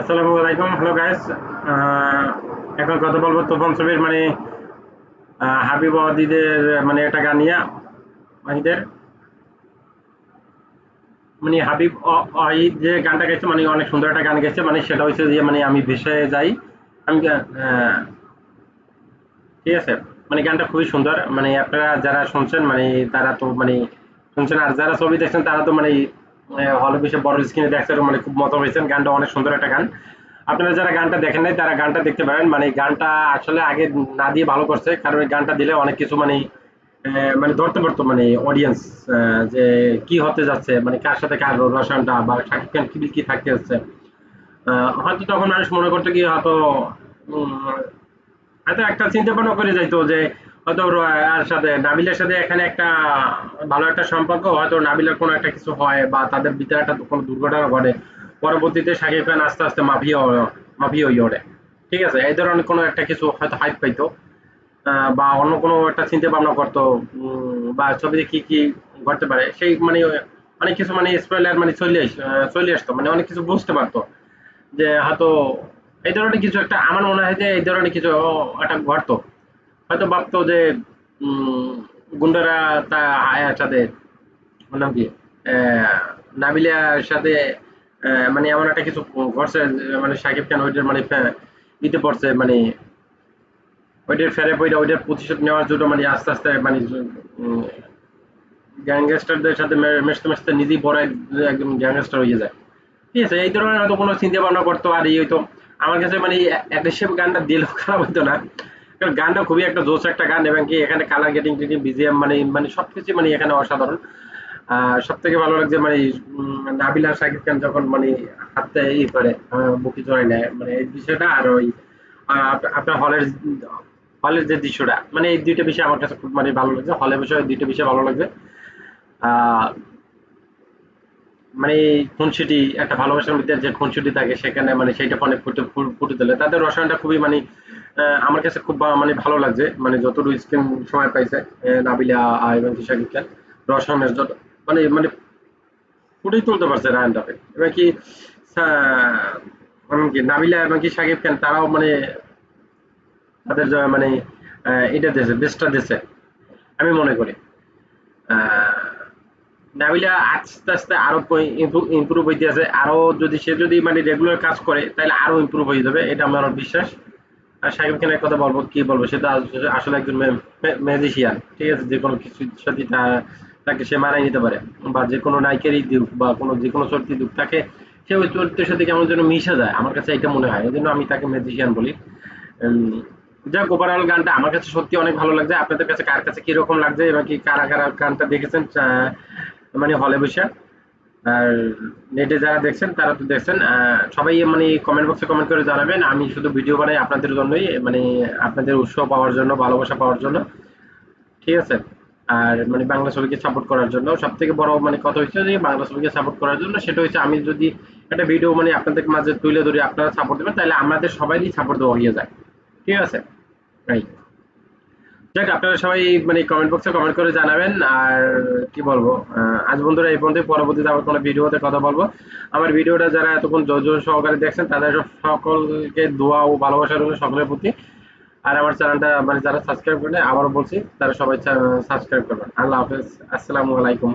আসসালামু আলাইকুম hello guys এখন কথা বলব তোফান ছবির মানে হাবিব ওয়াদিদের মানে একটা গান নিয়ে মাহিদের মানে হাবিব ওয়াহিদ যে গানটা গেছে মানে অনেক সুন্দর একটা গান গেছে মানে সেটা হচ্ছে যে মানে আমি ভেসে যাই। আমি ঠিক আছে? মানে গানটা খুবই সুন্দর। মানে আপনারা যারা শুনছেন মানে তারা তো মানে শুনছেন, আর যারা ছবি দেখছেন, তারা তো মানে হলে বেশি বড় স্ক্রিনে দেখছেন মানে খুব মজা হয়েছেন গানটা অনেক সুন্দর একটা গান। আপনারা যারা গানটা দেখেন নাই, তারা গানটা দেখতে পারেন। মানে গানটা আসলে আগে না দিয়ে ভালো করছে, কারণ গানটা দিলে অনেক কিছু মানে মানে ধরতে পারতো মানে অডিয়েন্স যে কি হতে যাচ্ছে মানে কার সাথে কার রসায়নটা বা শাকিব খান কি কি থাকতে যাচ্ছে। হয়তো তখন মানুষ মনে করতো কি হয়তো হয়তো একটা চিন্তা ভাবনা করে যাইতো যে হয়তো আর সাথে নাবিলের সাথে এখানে একটা ভালো একটা সম্পর্ক, হয়তো নাবিলের কোনো একটা কিছু হয় বা তাদের ভিতরে একটা কোনো দুর্ঘটনা ঘটে, পরবর্তীতে শাকিব খান আস্তে আস্তে মাফিয়া মাফিয়া হয়ে ওঠে। ঠিক আছে? এই ধরনের কোনো একটা কিছু হয়তো হাইপ পাইতো বা অন্য কোনো একটা চিন্তা ভাবনা করতো বা ছবিতে কি কি ঘটতে পারে, সেই মানে অনেক কিছু মানে স্পয়লার মানে চলে চলে আসতো মানে অনেক কিছু বুঝতে পারতো যে হয়তো এই ধরনের কিছু একটা, আমার মনে হয় যে এই ধরনের কিছু একটা ঘটতো। হয়তো ভাবতো যে গুন্ডারা তা আয়ার সাথে নাম কি? নাবিলার সাথে মানে এমন একটা কিছু ঘটছে মানে সাকিব খান ওইটার মানে ইতে পড়ছে মানে ওইটার ফেরে পইরা ওইটার প্রতিশোধ নেওয়ার জন্য মানে আস্তে আস্তে মানে গ্যাংস্টারদের সাথে মিশতে মিশতে নিজেই বড় একদম গ্যাংস্টার হয়ে যায়। ঠিক আছে, এই ধরনের হয়তো কোনো চিন্তা ভাবনা করতো, আর এই হয়তো আমার কাছে মানে অ্যাগ্রেসিভ গানটা দিলেও খারাপ হতো না। গানটা খুবই একটা জোস একটা গান এবং কি এখানে কালার গেটিং টেটিং বিজিএম মানে মানে সবকিছু মানে এখানে অসাধারণ। সব থেকে ভালো লাগছে মানে নাবিল শাকিব খান যখন মানে হাতে ই করে বুকে জড়াই নেয় মানে এই বিষয়টা আর ওই আপনার হলের হলের যে দৃশ্যটা মানে এই দুইটা বিষয় আমার কাছে খুব মানে ভালো লাগছে। হলের বিষয় দুইটা বিষয় ভালো লাগছে। মানে খুনসুটি, একটা ভালোবাসার মধ্যে যে খুনসুটি থাকে সেখানে মানে সেইটা ফোনে ফুটে ফুটে তোলে। তাদের রসায়নটা খুবই মানে আমার কাছে খুব মানে ভালো লাগছে। মানে যতটুকু স্ক্রিন সময় পাইছে নাবিলা এবং কি শাকিব খান যত মানে মানে ফুটেই তুলতে পারছে রায়নটাকে এবার কি আহ, কি নাবিলা এবং কি শাকিব খান তারাও মানে তাদের মানে এটা দিয়েছে বেস্টটা দিয়েছে আমি মনে করি। নাবিলা আস্তে আস্তে আরও ইমপ্রুভ হইতে আছে। আরও যদি সে যদি মানে রেগুলার কাজ করে তাহলে আরও ইমপ্রুভ হয়ে যাবে এটা আমার বিশ্বাস। আর শাকিব খানের কথা বলব, কি বলব, সে তো আসলে একজন ম্যাজিশিয়ান ঠিক আছে? যে কোনো কিছুর সাথে তাকে সে মানায় নিতে পারে। বা যে কোনো নায়িকারই দিক বা কোনো, যে কোনো চরিত্র দিক তাকে সে ওই চরিত্রের সাথে কেমন যেন মিশে যায়। আমার কাছে এটা মনে হয়। এই জন্য আমি তাকে ম্যাজিশিয়ান বলি। যাক ওভারঅল গানটা আমার কাছে সত্যি অনেক ভালো লাগছে। আপনাদের কাছে কার কাছে কীরকম লাগছে এবং কি কারা কারা গানটা দেখেছেন মানে হলে বসে? আর নেটে যারা দেখছেন, তারা তো দেখছেন সবাই মানে কমেন্ট বক্সে কমেন্ট করে জানাবেন। আমি শুধু ভিডিও বানাই আপনাদের জন্যই মানে আপনাদের উৎসাহ পাওয়ার জন্য, ভালোবাসা পাওয়ার জন্য। ঠিক আছে? আর মানে বাংলা ছবিকে সাপোর্ট করার জন্য। সব থেকে বড় মানে কথা হচ্ছে যে, বাংলা ছবিকে সাপোর্ট করার জন্য সেটা হচ্ছে আমি যদি একটা ভিডিও মানে আপনাদের মাঝে তুলে ধরি, আপনারা সাপোর্ট দেবেন, তাহলে আমাদের সবাইই সাপোর্ট দেওয়া হয়ে যায়। ঠিক আছে? রাইট যাক, আপনারা সবাই মানে কমেন্ট বক্সে কমেন্ট করে জানাবেন। আর কি বলব আজ বন্ধুরা এই পর্যন্ত পরবর্তীতে আবার কোনো ভিডিওতে কথা বলব। আমার ভিডিওটা যারা এতক্ষণ জোর সহকারে দেখছেন, তাদের সকলকে দোয়া ও ভালোবাসা রইল সকলের প্রতি। আর আমার চ্যানেলটা মানে যারা সাবস্ক্রাইব করেন আবারও বলছি, তারা সবাই সাবস্ক্রাইব করবেন। আল্লাহ হাফেজ। আসসালামু আলাইকুম।